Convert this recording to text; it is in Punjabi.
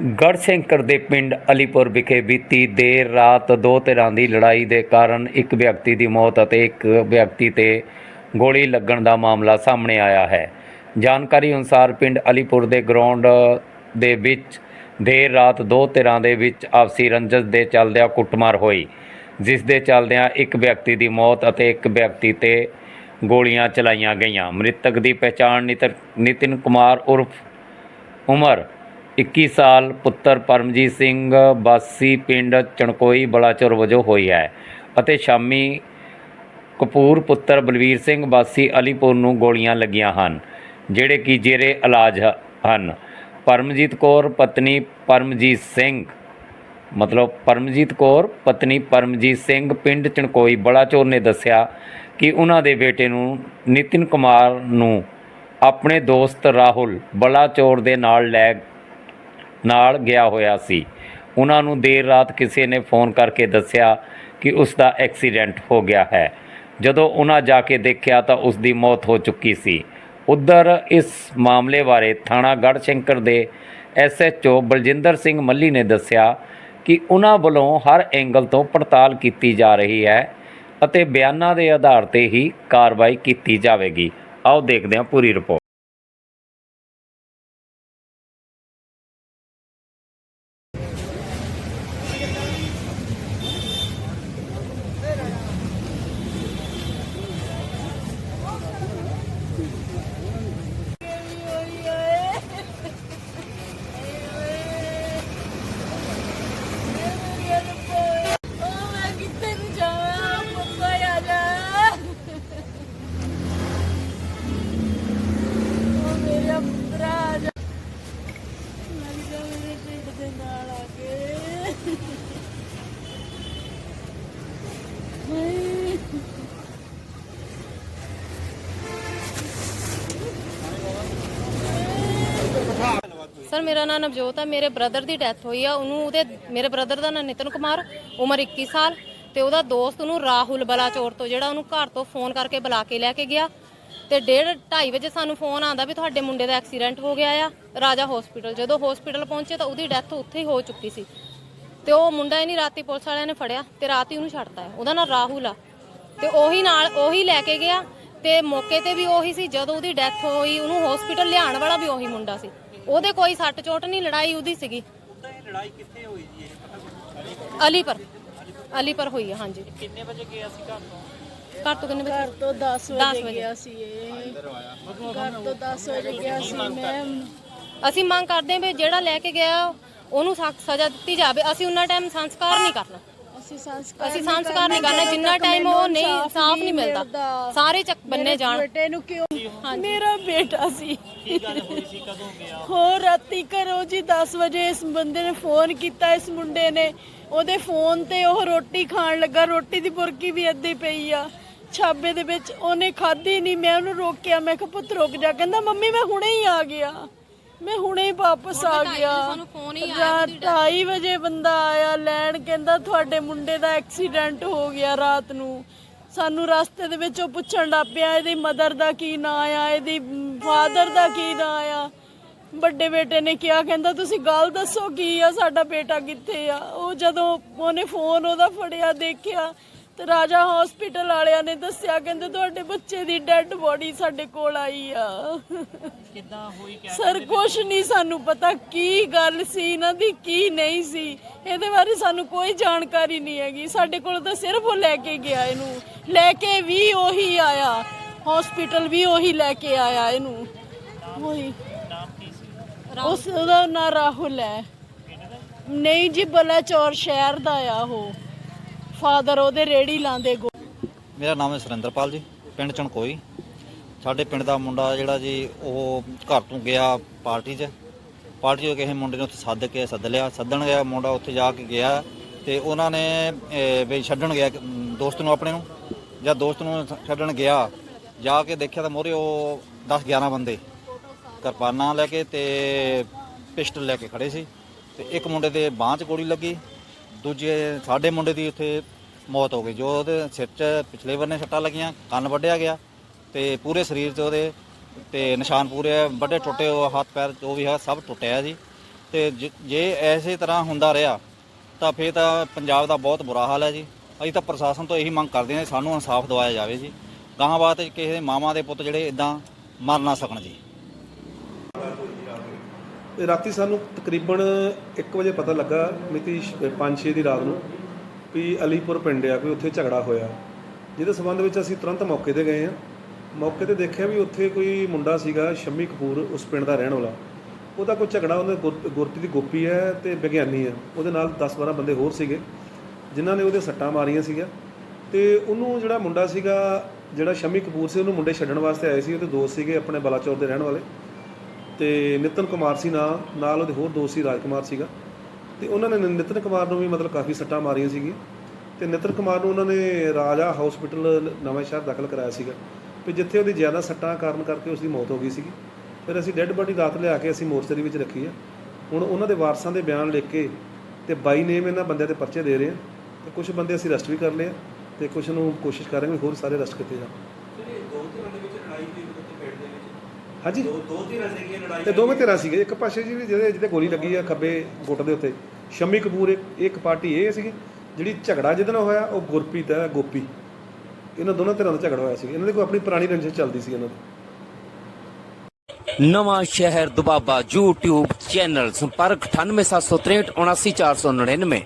ਗੜਸ਼ੰਕਰ ਦੇ ਪਿੰਡ ਅਲੀਪੁਰ ਵਿਖੇ ਬੀਤੀ ਦੇਰ ਰਾਤ ਦੋ ਧਿਰਾਂ ਦੀ ਲੜਾਈ ਦੇ ਕਾਰਨ ਇੱਕ ਵਿਅਕਤੀ ਦੀ ਮੌਤ ਅਤੇ ਇੱਕ ਵਿਅਕਤੀ ਤੇ ਗੋਲੀ ਲੱਗਣ ਦਾ ਮਾਮਲਾ ਸਾਹਮਣੇ ਆਇਆ ਹੈ। ਜਾਣਕਾਰੀ ਅਨੁਸਾਰ ਪਿੰਡ ਅਲੀਪੁਰ ਦੇ ਗਰਾਊਂਡ ਦੇ ਵਿੱਚ ਦੇਰ ਰਾਤ ਦੋ ਧਿਰਾਂ ਦੇ ਵਿੱਚ ਆਪਸੀ ਰੰਜਸ ਦੇ ਚੱਲਦਿਆਂ ਕੁੱਟਮਾਰ ਹੋਈ, ਜਿਸ ਦੇ ਚੱਲਦਿਆਂ ਇੱਕ ਵਿਅਕਤੀ ਦੀ ਮੌਤ ਅਤੇ ਇੱਕ ਵਿਅਕਤੀ ਤੇ ਗੋਲੀਆਂ ਚਲਾਈਆਂ ਗਈਆਂ। ਮ੍ਰਿਤਕ ਦੀ ਪਛਾਣ ਨਿਤਨ ਨਿਤਿਨ ਕੁਮਾਰ ਉਰਫ ਉਮਰ 21 ਸਾਲ ਪੁੱਤਰ ਪਰਮਜੀਤ ਸਿੰਘ ਵਾਸੀ ਪਿੰਡ ਚਣਕੋਈ ਬਲਾਚੌਰ ਵਜੋਂ ਹੋਈ ਹੈ ਅਤੇ ਸ਼ਾਮੀ ਕਪੂਰ ਪੁੱਤਰ ਬਲਵੀਰ ਸਿੰਘ ਵਾਸੀ ਅਲੀਪੁਰ ਨੂੰ ਗੋਲੀਆਂ ਲੱਗੀਆਂ ਹਨ, ਜਿਹੜੇ ਕਿ ਜੇਰੇ ਇਲਾਜ ਹਨ। ਪਰਮਜੀਤ ਕੌਰ, ਪਤਨੀ ਪਰਮਜੀਤ ਸਿੰਘ, ਮਤਲਬ ਪਰਮਜੀਤ ਕੌਰ, ਪਤਨੀ ਪਰਮਜੀਤ ਸਿੰਘ ਪਿੰਡ ਚਣਕੋਈ ਬਲਾਚੌਰ ਨੇ ਦੱਸਿਆ ਕਿ ਉਹਨਾਂ ਦੇ ਬੇਟੇ ਨੂੰ ਨਿਤਿਨ ਕੁਮਾਰ ਨੂੰ ਆਪਣੇ ਦੋਸਤ ਰਾਹੁਲ ਬਲਾਚੌਰ ਦੇ ਨਾਲ ਲੈ ਨਾਲ ਗਿਆ ਹੋਇਆ ਸੀ। ਉਹਨਾਂ ਨੂੰ ਦੇਰ ਰਾਤ ਕਿਸੇ ਨੇ ਫੋਨ ਕਰਕੇ ਦੱਸਿਆ ਕਿ ਉਸ ਦਾ ਐਕਸੀਡੈਂਟ ਹੋ ਗਿਆ ਹੈ। ਜਦੋਂ ਉਹਨਾਂ ਜਾ ਕੇ ਦੇਖਿਆ ਤਾਂ ਉਸ ਦੀ ਮੌਤ ਹੋ ਚੁੱਕੀ ਸੀ। ਉਧਰ ਇਸ ਮਾਮਲੇ ਬਾਰੇ ਥਾਣਾ ਗੜਸ਼ੰਕਰ ਦੇ ਐਸਐਚਓ ਬਲਜਿੰਦਰ ਸਿੰਘ ਮੱਲੀ ਨੇ ਦੱਸਿਆ ਕਿ ਉਹਨਾਂ ਵੱਲੋਂ ਹਰ ਐਂਗਲ ਤੋਂ ਪੜਤਾਲ ਕੀਤੀ ਜਾ ਰਹੀ ਹੈ ਅਤੇ ਬਿਆਨਾਂ ਦੇ ਆਧਾਰ ਤੇ ਹੀ ਕਾਰਵਾਈ ਕੀਤੀ ਜਾਵੇਗੀ। ਆਓ ਦੇਖਦੇ ਹਾਂ ਪੂਰੀ ਰਿਪੋਰਟ। ਸਰ ਮੇਰਾ ਨਾਮ ਨਵਜੋਤ ਆ, ਮੇਰੇ ਬ੍ਰਦਰ ਦੀ ਡੈਥ ਹੋਈ ਆ, ਉਹਨੂੰ ਉਹਦੇ, ਮੇਰੇ ਬ੍ਰਦਰ ਦਾ ਨਾਮ ਨਿਤਨ ਕੁਮਾਰ, ਉਮਰ 21 ਸਾਲ ਤੇ ਉਹਦਾ ਦੋਸਤ ਉਹਨੂੰ ਰਾਹੁਲ ਬਲਾਚੌਰ ਤੋਂ, ਜਿਹੜਾ ਉਹਨੂੰ ਘਰ ਤੋਂ ਫੋਨ ਕਰਕੇ ਬੁਲਾ ਕੇ ਲੈ ਕੇ ਗਿਆ ਤੇ 1:30 2:30 ਵਜੇ ਸਾਨੂੰ ਫੋਨ ਆਂਦਾ ਵੀ ਤੁਹਾਡੇ ਮੁੰਡੇ ਦਾ ਐਕਸੀਡੈਂਟ ਹੋ ਗਿਆ ਆ, ਰਾਜਾ ਹਸਪੀਟਲ ਜਦੋਂ ਹਸਪੀਟਲ ਪਹੁੰਚੇ ਤਾਂ ਉਹਦੀ ਡੈਥ ਉੱਥੇ ਹੀ ਹੋ ਚੁੱਕੀ ਸੀ ਤੇ ਉਹ ਮੁੰਡਾ ਹੀ ਨਹੀਂ, ਰਾਤੀ ਪੁਲਿਸ ਵਾਲਿਆਂ ਨੇ ਫੜਿਆ ਤੇ ਰਾਤੀ ਉਹਨੂੰ ਛੱਡਤਾ ਹੈ, ਉਹਦਾ ਨਾਮ ਰਾਹੁਲ ਆ ਤੇ ਉਹੀ ਨਾਲ ਉਹੀ ਲੈ ਕੇ ਗਿਆ ਤੇ ਮੌਕੇ ਤੇ ਵੀ ਉਹੀ ਸੀ, ਜਦੋਂ ਉਹਦੀ ਡੈਥ ਹੋਈ ਉਹਨੂੰ ਹਸਪੀਟਲ ਲਿਆਉਣ ਵਾਲਾ ਵੀ ਉਹੀ ਮੁੰਡਾ ਸੀ। ਉਹਦੇ ਕੋਈ ਸੱਟ ਚੋਟ ਨਹੀਂ ਲੜਾਈ ਉਹਦੀ ਸੀਗੀ। ਲੜਾਈ ਕਿੱਥੇ ਹੋਈ ਜੀ ਇਹ ਪਤਾ? ਅਲੀਪੁਰ। ਅਲੀਪੁਰ ਹੋਈ ਹਾਂਜੀ। ਕਿੰਨੇ ਵਜੇ ਗਿਆ ਸੀ ਘਰ ਤੋਂ? ਘਰ ਤੋਂ ਕਿੰਨੇ ਘਰ ਵਜੇ ਤੋਂ 10 ਦਸ ਵਜੇ ਵਜੇ। ਗਿਆ ਸੀ ਇਹ। ਘਰ ਤੋਂ 10 ਵਜੇ ਗਿਆ ਸੀ ਮੈਂ। ਅਸੀਂ ਮੰਗ ਕਰਦੇ ਹਾਂ ਵੀ ਜਿਹੜਾ ਲੈ ਕੇ ਗਿਆ ਉਹਨੂੰ ਸਖਤ ਸਜ਼ਾ ਦਿੱਤੀ ਜਾਵੇ। ਅਸੀਂ ਉਹਨਾਂ ਟਾਈਮ ਸੰਸਕਾਰ ਨਹੀਂ ਕਰਨਾ। ਅਸੀਂ ਸੰਸਕਾਰ ਅਸੀਂ ਸੰਸਕਾਰ ਨਹੀਂ ਕਰਨਾ ਜਿੰਨਾ ਟਾਈਮ ਉਹ ਨਹੀਂ ਇਨਸਾਫ ਨਹੀਂ ਮਿਲਦਾ। ਸਾਰੇ ਚੱਕ ਬੰਨੇ ਜਾਣ। ਬੇਟੇ ਨੂੰ ਕਿਉਂ ਮੇਰਾ ਬੇਟਾ ਸੀ। ਕੀ ਗੱਲ ਹੋਈ ਸੀ ਕਦੋਂ ਗਿਆ ਹੋਰ ਰਾਤੀ ਘਰੋਂ ਜੀ 10 ਵਜੇ ਇਸ ਬੰਦੇ ਨੇ ਫੋਨ ਕੀਤਾ ਇਸ ਮੁੰਡੇ ਨੇ। ਉਹਦੇ ਫੋਨ ਤੇ ਉਹ ਰੋਟੀ ਖਾਣ ਲੱਗਾ। ਰੋਟੀ ਦੀ ਬੁਰਕੀ ਵੀ ਹੀ ਪਈ ਆ। ਛਾਬੇ ਦੇ ਵਿੱਚ ਉਹਨੇ ਖਾਧੀ ਨਹੀਂ। ਮੈਂ ਉਹਨੂੰ ਰੋਕਿਆ। ਮੈਂ ਕਿਹਾ ਪੁੱਤ ਰੁਕ ਜਾ। ਕਹਿੰਦਾ ਮੰਮੀ ਮੈਂ ਹੁਣੇ ਹੀ ਆ ਗਿਆ। ਮੈਂ ਹੁਣੇ ਹੀ ਵਾਪਸ ਆ ਗਿਆ। ਸਾਨੂੰ ਫੋਨ ਹੀ ਰਾਤ 2:30 ਵਜੇ ਬੰਦਾ ਆਇਆ ਲੈਣ ਕਹਿੰਦਾ ਤੁਹਾਡੇ ਮੁੰਡੇ ਦਾ ਐਕਸੀਡੈਂਟ ਹੋ ਗਿਆ ਰਾਤ ਨੂੰ। ਸਾਨੂੰ ਰਸਤੇ ਦੇ ਵਿੱਚ ਉਹ ਪੁੱਛਣ ਲੱਗ ਪਿਆ ਇਹਦੀ ਮਦਰ ਦਾ ਕੀ ਨਾਂ ਆ ਇਹਦੀ ਫਾਦਰ ਦਾ ਕੀ ਨਾਂ ਆ? ਵੱਡੇ ਬੇਟੇ ਨੇ ਕਿਹਾ ਕਹਿੰਦਾ ਤੁਸੀਂ ਗੱਲ ਦੱਸੋ ਕੀ ਆ ਸਾਡਾ ਬੇਟਾ ਕਿੱਥੇ ਆ? ਉਹ ਜਦੋਂ ਉਹਨੇ ਫੋਨ ਉਹਦਾ ਫੜਿਆ ਦੇਖਿਆ ਤੇ ਰਾਜਾ ਹਸਪੀਟਲ ਵਾਲਿਆਂ ਨੇ ਦੱਸਿਆ ਕਹਿੰਦੇ ਤੁਹਾਡੇ ਬੱਚੇ ਦੀ ਡੈੱਡ ਬੋਡੀ ਸਾਡੇ ਕੋਲ ਆਈ ਆ। ਕਿੱਦਾਂ ਹੋਈ ਕਿਆ ਸਰ ਕੁਛ ਨਹੀਂ ਸਾਨੂੰ ਪਤਾ ਕੀ ਗੱਲ ਸੀ ਇਹਨਾਂ ਦੀ ਕੀ ਨਹੀਂ ਸੀ। ਇਹਦੇ ਬਾਰੇ ਸਾਨੂੰ ਕੋਈ ਜਾਣਕਾਰੀ ਨਹੀਂ ਹੈਗੀ। ਸਾਡੇ ਕੋਲ ਤਾਂ ਸਿਰਫ ਉਹ ਲੈ ਕੇ ਗਿਆ ਇਹਨੂੰ। ਲੈ ਕੇ ਵੀ ਉਹੀ ਆਇਆ। ਹਸਪੀਟਲ ਵੀ ਉਹੀ ਲੈ ਕੇ ਆਇਆ ਇਹਨੂੰ। ਉਹੀ। ਨਾਮ ਕੀ ਸੀ? ਉਸ ਉਹਦਾ ਨਾਂ ਰਾਹੁਲ ਹੈ। ਨਹੀਂ ਜੀ ਬਲਾਚੌਰ ਸ਼ਹਿਰ ਦਾ ਆ ਉਹ। ਫਾਦਰ, ਉਹਦੇ ਰੇੜੀ ਲਾਉਂਦੇ ਗੋ ਮੇਰਾ ਨਾਮ ਹੈ ਸੁਰਿੰਦਰਪਾਲ ਜੀ, ਪਿੰਡ ਚਣਕੋਈ। ਸਾਡੇ ਪਿੰਡ ਦਾ ਮੁੰਡਾ ਜਿਹੜਾ ਜੀ, ਉਹ ਘਰ ਤੋਂ ਗਿਆ ਪਾਰਟੀ 'ਚ। ਪਾਰਟੀ 'ਚ ਕਿਸੇ ਮੁੰਡੇ ਨੂੰ ਉੱਥੇ ਸੱਦ ਕੇ ਸੱਦ ਲਿਆ। ਸੱਦਣ ਗਿਆ ਮੁੰਡਾ, ਉੱਥੇ ਜਾ ਕੇ ਗਿਆ ਤੇ ਉਹਨਾਂ ਨੇ ਵੀ ਛੱਡਣ ਗਿਆ ਦੋਸਤ ਨੂੰ ਆਪਣੇ ਨੂੰ। ਜਾਂ ਦੋਸਤ ਨੂੰ ਛੱਡਣ ਗਿਆ। ਜਾ ਕੇ ਦੇਖਿਆ ਤਾਂ ਮੋਰੇ ਉਹ 10 11 ਬੰਦੇ ਕਿਰਪਾਨਾਂ ਲੈ ਕੇ ਤੇ ਪਿਸਟਲ ਲੈ ਕੇ ਖੜੇ ਸੀ। ਤੇ ਇੱਕ ਮੁੰਡੇ ਦੇ ਬਾਂਹ 'ਚ ਗੋਲੀ ਲੱਗੀ। ਦੂਜੇ ਸਾਡੇ ਮੁੰਡੇ ਦੀ ਉੱਥੇ ਮੌਤ ਹੋ ਗਈ ਜੋ ਉਹਦੇ ਸਿਰ 'ਚ ਪਿਛਲੇ ਬੰਨੇ ਸੱਟਾਂ ਲੱਗੀਆਂ ਕੰਨ ਵੱਢਿਆ ਗਿਆ ਤੇ ਪੂਰੇ ਸਰੀਰ 'ਚ ਉਹਦੇ ਤੇ ਨਿਸ਼ਾਨ ਪੂਰੇ ਆ, ਵੱਡੇ ਟੁੱਟੇ ਉਹ ਹੱਥ ਪੈਰ ਜੋ ਵੀ ਹੈ ਸਭ ਟੁੱਟਿਆ ਜੀ। ਤੇ ਜ- ਜੇ ਐਸੇ ਤਰ੍ਹਾਂ ਹੁੰਦਾ ਰਿਹਾ ਤਾਂ ਫੇਰ ਤਾਂ ਪੰਜਾਬ ਦਾ ਬਹੁਤ ਬੁਰਾ ਹਾਲ ਹੈ ਜੀ। ਅਸੀਂ ਤਾਂ ਪ੍ਰਸ਼ਾਸਨ ਤੋਂ ਇਹੀ ਮੰਗ ਕਰਦੇ ਹਾਂ ਕਿ ਸਾਨੂੰ ਇਨਸਾਫ ਦਿਵਾਇਆ ਜਾਵੇ ਜੀ। ਗਾਹਾਂ ਬਾਤ ਕਿਸੇ ਦੇ ਮਾਮਾ ਦੇ ਪੁੱਤ ਜਿਹੜੇ ਇਦਾਂ ਮਰ ਨਾ ਸਕਣ ਜੀ। ਰਾਤੀ ਸਾਨੂੰ ਤਕਰੀਬਨ 1 ਵਜੇ ਪਤਾ ਲੱਗਾ ਮਿਤੀ 5-6 ਦੀ ਰਾਤ ਨੂੰ ਵੀ ਅਲੀਪੁਰ ਪਿੰਡ ਆ, ਵੀ ਉੱਥੇ ਝਗੜਾ ਹੋਇਆ। ਜਿਹਦੇ ਸਬੰਧ ਵਿੱਚ ਅਸੀਂ ਤੁਰੰਤ ਮੌਕੇ ਤੇ ਗਏ ਆ। ਮੌਕੇ ਤੇ ਦੇਖਿਆ ਵੀ ਉੱਥੇ ਕੋਈ ਮੁੰਡਾ ਸੀਗਾ, ਸ਼ੰਮੀ ਕਪੂਰ, ਉਸ ਪਿੰਡ ਦਾ ਰਹਿਣ ਵਾਲਾ। ਉਹਦਾ ਕੋਈ ਝਗੜਾ ਉਹਦੇ ਗੁਰ- ਗੁਰਪ੍ਰੀਤ ਦੀ ਗੋਪੀ ਹੈ ਤੇ ਵਿਗਿਆਨੀ ਹੈ। ਉਹਦੇ ਨਾਲ 10-12 ਬੰਦੇ ਹੋਰ ਸੀਗੇ, ਜਿਨ੍ਹਾਂ ਨੇ ਉਹਦੇ ਸੱਟਾਂ ਮਾਰੀਆਂ ਸੀਗਾ ਤੇ ਉਹਨੂੰ ਜਿਹੜਾ ਮੁੰਡਾ ਸੀਗਾ, ਜਿਹੜਾ ਸ਼ਮੀ ਕਪੂਰ ਸੀ, ਉਹਨੂੰ ਮੁੰਡੇ ਛੱਡਣ ਵਾਸਤੇ ਆਏ ਸੀ। ਉਹਦੇ ਦੋਸਤ ਸੀਗੇ, ਆਪਣੇ ਬਲਾਚੌਰ ਦੇ ਰਹਿਣ ਵਾਲੇ। ਤੇ ਨਿਤਨ ਕੁਮਾਰ ਸੀ ਨਾਂ, ਨਾਲ ਉਹਦੇ ਹੋਰ ਦੋਸਤ ਸੀ, ਰਾਜਕੁਮਾਰ ਸੀਗਾ। ਤੇ ਉਹਨਾਂ ਨੇ ਨਿਤਨ ਕੁਮਾਰ ਨੂੰ ਵੀ ਮਤਲਬ ਕਾਫੀ ਸੱਟਾਂ ਮਾਰੀਆਂ ਸੀਗੀਆਂ। ਤੇ ਨਿਤਨ ਕੁਮਾਰ ਨੂੰ ਉਹਨਾਂ ਨੇ ਰਾਜਾ ਹਸਪੀਟਲ ਨਵਾਂ ਸ਼ਹਿਰ ਦਾਖਲ ਕਰਾਇਆ ਸੀਗਾ। ਵੀ ਜਿੱਥੇ ਉਹਦੀ ਜ਼ਿਆਦਾ ਸੱਟਾਂ ਕਾਰਨ ਕਰਕੇ ਉਸ ਦੀ ਮੌਤ ਹੋ ਗਈ ਸੀਗੀ। ਫਿਰ ਅਸੀਂ ਡੈੱਡ ਬੋਡੀ ਰਾਤ ਲਿਆ ਕੇ ਅਸੀਂ ਮੋਰਚਰੀ ਵਿੱਚ ਰੱਖੀ ਆ। ਹੁਣ ਉਹਨਾਂ ਦੇ ਵਾਰਸਾਂ ਦੇ ਬਿਆਨ ਲਿਖ ਕੇ ਤੇ ਬਾਈ ਨੇਮ ਇਹਨਾਂ ਬੰਦਿਆਂ ਦੇ ਪਰਚੇ ਦੇ ਰਹੇ ਆ। ਤੇ ਕੁਝ ਬੰਦੇ ਅਸੀਂ ਅਰੈਸਟ ਵੀ ਕਰ ਲਏ ਆ। ਤੇ ਕੁਝ ਨੂੰ ਕੋਸ਼ਿਸ਼ ਕਰ ਰਹੇ ਹਾਂ ਵੀ ਹੋਰ ਸਾਰੇ ਅਰੈਸਟ ਕੀਤੇ ਜਾਣ। ਹਾਂਜੀ। ਦੋ ਦੋ ਧਿਰਾਂ ਸੀਗੀਆਂ ਲੜਾਈ ਤੇ ਦੋਵੇਂ ਧਿਰਾਂ ਸੀਗੇ ਇੱਕ ਪਾਸੇ ਜੀ ਜਿਹਦੇ ਜਿਹਦੇ ਗੋਲੀ ਲੱਗੀ ਆ ਖੱਬੇ ਗੁੱਟ ਦੇ ਉੱਤੇ। ਸ਼ਮੀ ਕਪੂਰ ਇੱਕ ਇੱਕ ਪਾਰਟੀ ਇਹ ਸੀਗੀ ਜਿਹੜੀ ਝਗੜਾ ਜਿਹਦੇ ਨਾਲ ਹੋਇਆ ਉਹ ਗੁਰਪ੍ਰੀਤ ਹੈ ਗੋਪੀ। ਇਹਨਾਂ ਦੋਨਾਂ ਧਿਰਾਂ ਦਾ ਝਗੜਾ ਹੋਇਆ ਸੀ। ਇਹਨਾਂ ਦੀ ਕੋਈ ਆਪਣੀ ਪੁਰਾਣੀ ਰੰਜਿਸ਼ ਚੱਲਦੀ ਸੀ ਇਹਨਾਂ ਦੀ। ਨਵਾਂ ਸ਼ਹਿਰ ਦੁਬਾਬਾ YouTube ਚੈਨਲ ਸੰਪਰਕ 98763 79499